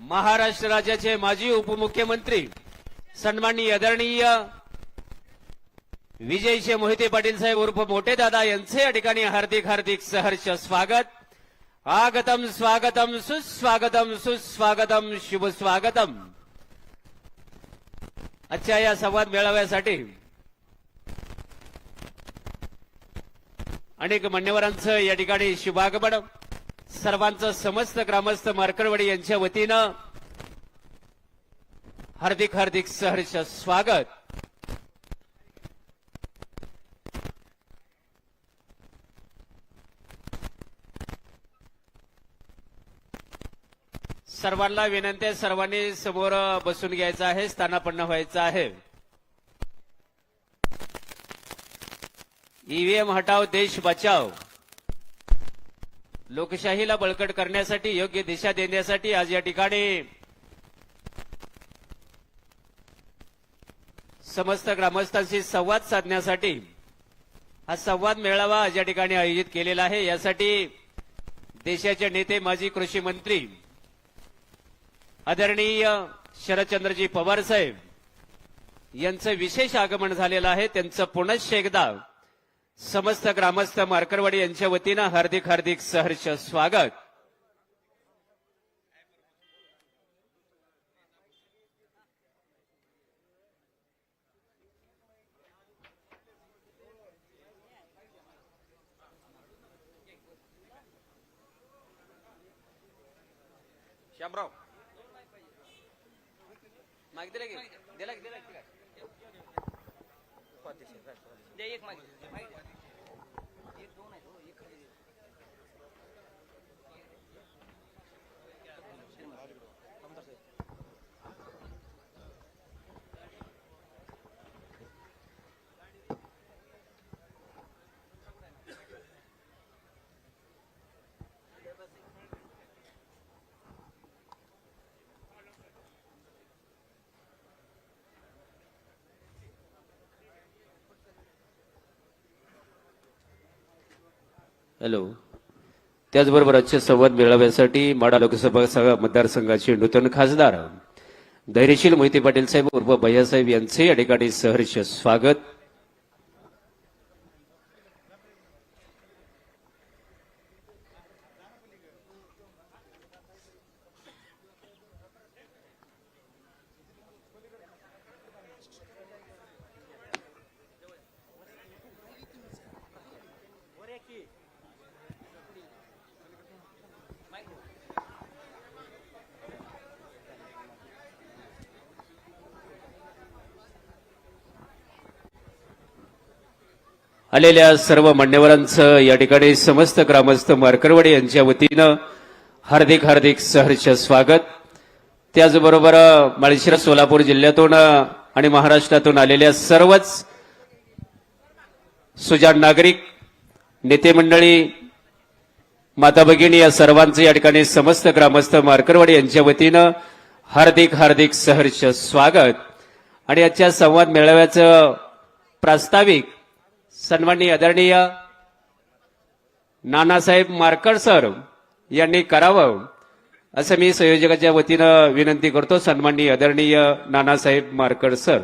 महाराष्ट्र राज्याचे माजी उपमुख्यमंत्री सन्माननीय आदरणीय विजयशे मोहिते पाटील साहेब उर्फ मोठे दादा यांचे या ठिकाणी हार्दिक हार्दिक सहर्ष स्वागत. आगतम स्वागतम सुस्वागतम सुस्वागतम शुभ स्वागतम. आजच्या या संवाद मेळाव्यासाठी अनेक मान्यवरांचं या ठिकाणी शुभागमन. सर्वांचं समस्त ग्रामस्थ मार्करवाडी यांच्या वतीनं हार्दिक हार्दिक सहर्ष स्वागत. सर्वांना विनंती आहे सर्वांनी समोर बसून घ्यायचं आहे स्थानापन्न व्हायचं आहे. ईव्हीएम हटाव देश बचाव लोकशाहीला बळकट करण्यासाठी योग्य दिशा देण्यासाठी आज या ठिकाणी समस्त ग्रामस्थांशी संवाद साधण्यासाठी हा संवाद मेळावा आज या ठिकाणी आयोजित केलेला आहे. यासाठी देशाचे नेते माजी कृषी मंत्री आदरणीय शरदचंद्रजी पवार साहेब यांचं विशेष आगमन झालेलं आहे. त्यांचं पुनश्च एकदा समस्त ग्रामस्थ मार्करवाडी यांच्या वतीनं हार्दिक हार्दिक सहर्ष स्वागत. श्यामराव. मागे दिला की दिला की दिला की दे हॅलो. त्याचबरोबर आजच्या संवाद मेळाव्यासाठी माडा लोकसभा मतदारसंघाचे नूतन खासदार धैर्यशील मोहिते पाटील साहेब उर्फ भैयासाहेब यांचे या ठिकाणी सहर्ष स्वागत. आलेल्या सर्व मान्यवरांचं या ठिकाणी समस्त ग्रामस्थ मार्करवाडी यांच्या वतीनं हार्दिक हार्दिक सहर्ष स्वागत. त्याचबरोबर माळशिरस सोलापूर जिल्ह्यातून आणि महाराष्ट्रातून आलेल्या सर्वच सुजाण नागरिक नेते मंडळी माता भगिनी या सर्वांचं या ठिकाणी समस्त ग्रामस्थ मार्करवाडी यांच्या वतीनं हार्दिक हार्दिक सहर्ष स्वागत. आणि आजच्या संवाद मेळाव्याचं प्रास्ताविक सन्माननीय आदरणीय नानासाहेब मारकर सर यांनी करावं असं मी संयोजकाच्या वतीनं विनंती करतो सन्माननीय आदरणीय नानासाहेब मारकर सर.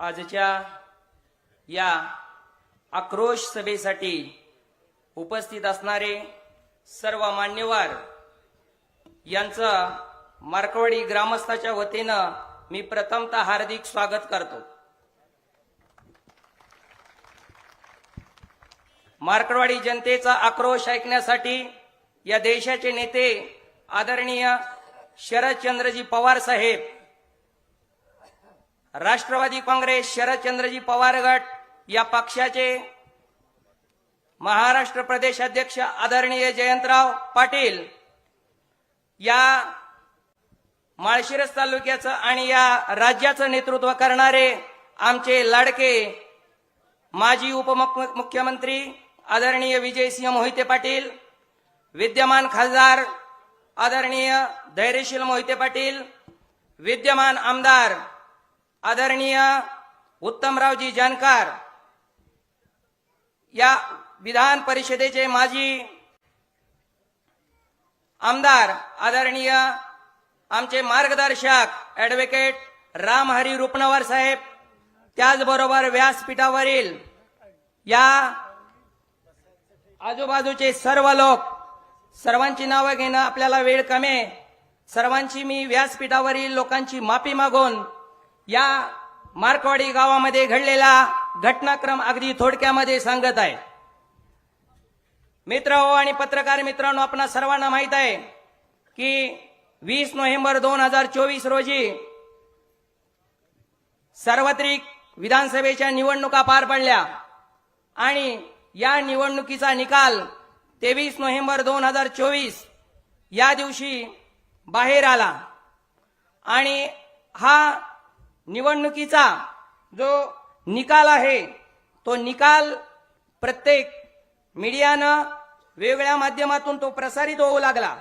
आजच्या या आक्रोश सभेसाठी उपस्थित असणारे सर्व मान्यवर यांचं मार्कवाडी ग्रामस्थाच्या वतीनं मी प्रथमतः हार्दिक स्वागत करतो. मार्कवाडी जनतेचा आक्रोश ऐकण्यासाठी या देशाचे नेते आदरणीय शरदचंद्रजी पवार साहेब राष्ट्रवादी काँग्रेस शरदचंद्रजी पवार गट या पक्षाचे महाराष्ट्र प्रदेश अध्यक्ष आदरणीय जयंतराव पाटील या माळशिरस तालुक्याचं आणि या राज्याचं नेतृत्व करणारे आमचे लाडके माजी उपमुख्यमंत्री आदरणीय विजयसिंह मोहिते पाटील विद्यमान खासदार आदरणीय धैर्यशील मोहिते पाटील विद्यमान आमदार आदरणीय उत्तमरावजी जानकार या विधान परिषदेचे माजी आमदार आदरणीय आमचे मार्गदर्शक ॲडव्होकेट रामहरी रुपनवर साहेब त्याचबरोबर व्यासपीठावरील या आजूबाजूचे सर्व लोक सर्वांची नावं घेणं आपल्याला वेळ कमी सर्वांची मी व्यासपीठावरील लोकांची माफी मागून या मार्कवाडी गावामध्ये घडलेला घटनाक्रम अगदी थोडक्यामध्ये सांगत आहे. मित्र हो आणि पत्रकार मित्रांनो आपणा सर्वांना माहीत आहे की वीस नोव्हेंबर दोन हजार चोवीस रोजी सार्वत्रिक विधानसभेच्या निवडणुका पार पडल्या. आणि या निवडणुकीचा निकाल तेवीस नोव्हेंबर दोन हजार चोवीस या दिवशी बाहेर आला. आणि हा निवडणुकीचा जो निकाल आहे तो निकाल प्रत्येक मीडियानं वेगवेगळ्या माध्यमातून तो प्रसारित होऊ लागला.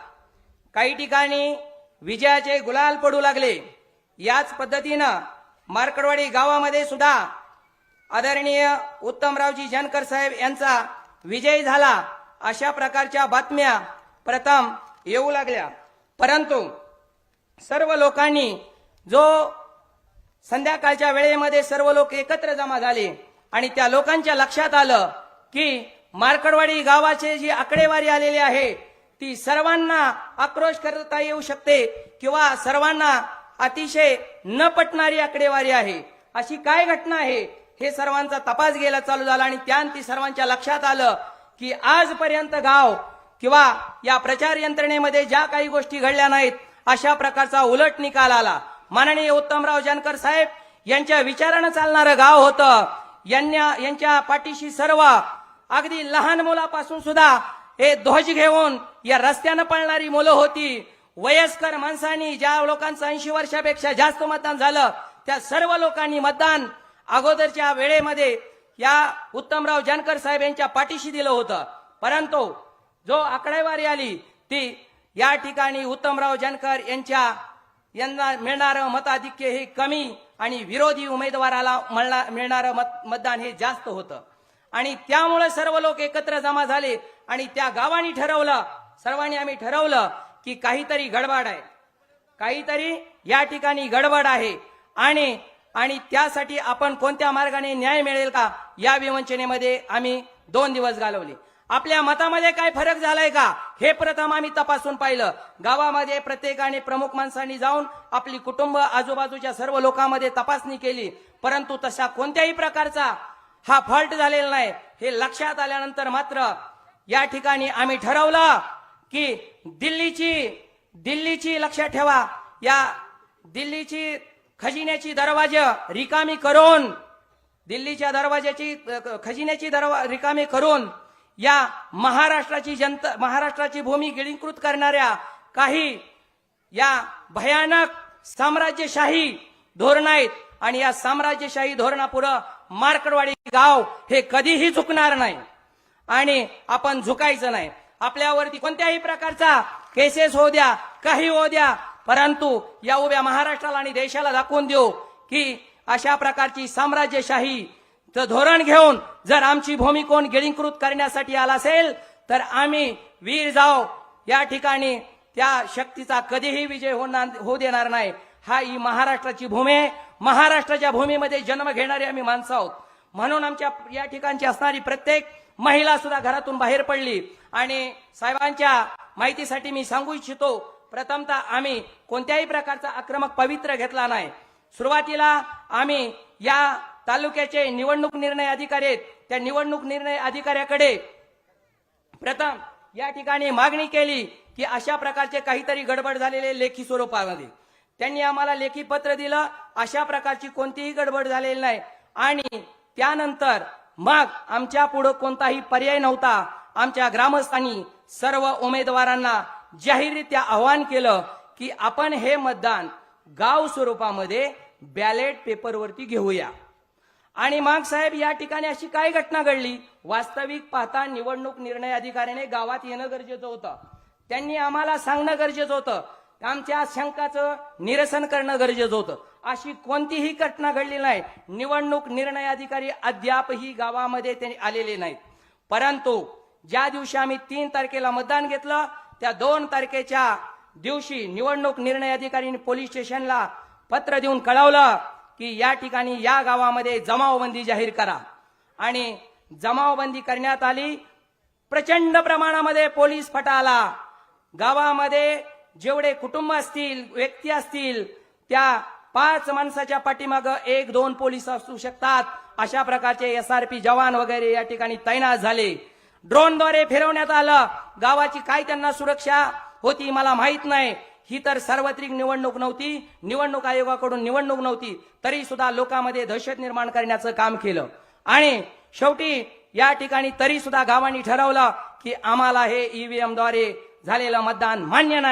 काही ठिकाणी विजयाचे गुलाल पडू लागले. याच पद्धतीनं मार्कडवाडी गावामध्ये सुद्धा आदरणीय उत्तमरावजी जानकर साहेब यांचा विजय झाला अशा प्रकारच्या बातम्या प्रथम येऊ लागल्या. परंतु सर्व लोकांनी जो संध्याकाळच्या वेळेमध्ये सर्व लोक एकत्र जमा झाले आणि त्या लोकांच्या लक्षात आलं की मार्कडवाडी गावाचे जी आकडेवारी आलेली आहे ती सर्वांना आक्रोश करता येऊ शकते किंवा सर्वांना अतिशय न पटणारी आकडेवारी आहे. अशी काय घटना आहे हे सर्वांचा तपास गेला चालू झाला आणि त्यान ती सर्वांच्या लक्षात आलं की आजपर्यंत गाव किंवा या प्रचार यंत्रणेमध्ये ज्या काही गोष्टी घडल्या नाहीत अशा प्रकारचा उलट निकाल आला. माननीय उत्तमराव जानकर साहेब यांच्या विचारानं चालणारं गाव होतं. यांना यांच्या पाठीशी सर्व अगदी लहान मुलापासून सुद्धा हे ध्वज घेऊन या रस्त्यानं पळणारी मुलं होती. वयस्कर माणसांनी ज्या लोकांचं ऐंशी वर्षापेक्षा जास्त मतदान झालं त्या सर्व लोकांनी मतदान अगोदरच्या वेळेमध्ये या उत्तमराव जानकर साहेब यांच्या पाठीशी दिलं होतं. परंतु जो आकडेवारी आली ती या ठिकाणी उत्तमराव जानकर यांच्या यांना मिळणारं मताधिक्य हे कमी आणि विरोधी उमेदवाराला मिळणारं मत मतदान हे जास्त होतं. आणि त्यामुळे सर्व लोक एकत्र जमा झाले आणि त्या गावाने ठरवलं सर्वांनी आम्ही ठरवलं की काहीतरी गडबड आहे. काहीतरी या ठिकाणी गडबड आहे. आणि आणि त्यासाठी आपण कोणत्या मार्गाने न्याय मिळेल का? या विवंचनेमध्ये आम्ही दोन दिवस घालवले. आपल्या मतामध्ये काय फरक झालाय का? हे प्रथम आम्ही तपासून पाहिलं. गावामध्ये प्रत्येकाने प्रमुख माणसांनी जाऊन आपली कुटुंब आजूबाजूच्या सर्व लोकांमध्ये तपासणी केली. परंतु तशा कोणत्याही प्रकारचा हा फॉल्ट झालेला नाही. हे लक्षात आल्यानंतर मात्र या ठिकाणी आम्ही ठरवलं की दिल्लीची दिल्लीची लक्षात ठेवा. या दिल्लीची खजिन्याची दरवाजा रिकामी करून दिल्लीच्या दरवाजाची खजिन्याची दरवा रिकामी करून या महाराष्ट्राची जनता महाराष्ट्राची भूमी गिळीकृत करणाऱ्या काही या भयानक साम्राज्यशाही धोरण आहेत आणि या साम्राज्यशाही धोरणापुढं मार्कडवाडी गाव हे कधीही झुकणार नाही. आणि आपण झुकायचं नाही. आपल्यावरती कोणत्याही प्रकारचा केसेस होऊ द्या काही होऊ द्या परंतु या उभ्या महाराष्ट्राला आणि देशाला दाखवून देऊ की अशा प्रकारची साम्राज्यशाही धोरण घेऊन जर आमची भूमी कोण गिळीकृत करण्यासाठी आला असेल तर आम्ही वीर जाऊ या ठिकाणी त्या शक्तीचा कधीही विजय होणार होऊ देणार नाही. हा ही महाराष्ट्राची भूमी आहे. महाराष्ट्राच्या भूमीमध्ये जन्म घेणारी आम्ही माणसं आहोत. म्हणून आमच्या या ठिकाणची असणारी प्रत्येक महिला सुद्धा घरातून बाहेर पडली. आणि साहेबांच्या माहितीसाठी मी सांगू इच्छितो प्रथमतः आम्ही कोणत्याही प्रकारचा आक्रमक पवित्र घेतला नाही. सुरुवातीला आम्ही या तालुक्याचे निवडणूक निर्णय अधिकारी आहेत. त्या निवडणूक निर्णय अधिकाऱ्याकडे प्रथम या ठिकाणी मागणी केली की अशा प्रकारचे काहीतरी गडबड झालेले लेखी स्वरूपामध्ये. त्यांनी आम्हाला लेखी पत्र दिलं. अशा प्रकारची कोणतीही गडबड झालेली नाही. आणि त्यानंतर मग आमच्या पुढं कोणताही पर्याय नव्हता. आमच्या ग्रामस्थांनी सर्व उमेदवारांना जाहीररित्या आवाहन केलं की आपण हे मतदान गाव स्वरूपामध्ये बॅलेट पेपरवरती घेऊया. आणि मग साहेब या ठिकाणी अशी काय घटना घडली? वास्तविक पाहता निवडणूक निर्णय अधिकाऱ्याने गावात येणं गरजेचं होतं. त्यांनी आम्हाला सांगणं गरजेचं होतं. आमच्या शंकाचं निरसन करणं गरजेचं होतं. अशी कोणतीही घटना घडली नाही. निवडणूक निर्णय अधिकारी अद्यापही गावामध्ये त्यांनी आलेले नाहीत. परंतु ज्या दिवशी आम्ही तीन तारखेला मतदान घेतलं त्या दोन तारखेच्या दिवशी निवडणूक निर्णय अधिकारीने पोलीस स्टेशनला पत्र देऊन कळवलं की या ठिकाणी या गावामध्ये जमावबंदी जाहीर करा. आणि जमावबंदी करण्यात आली. प्रचंड प्रमाणामध्ये पोलीस फटा आला गावामध्ये जेवढे कुटुंब असतील व्यक्ती असतील त्या पाच माणसाच्या पाठीमाग एक दोन पोलीस असू शकतात. अशा प्रकारचे एस आर पी जवान वगैरे या ठिकाणी तैनात झाले. ड्रोनद्वारे फिरवण्यात आलं. गावाची काय त्यांना सुरक्षा होती मला माहीत नाही. ही तर सार्वत्रिक निवडणूक नव्हती. निवडणूक आयोगाकडून निवडणूक नव्हती. तरी सुद्धा लोकांमध्ये दहशत निर्माण करण्याचं काम केलं. आणि शेवटी या ठिकाणी तरी सुद्धा गावांनी ठरवलं की आम्हाला हे ईव्हीएमद्वारे झालेलं मतदान मान्य नाही.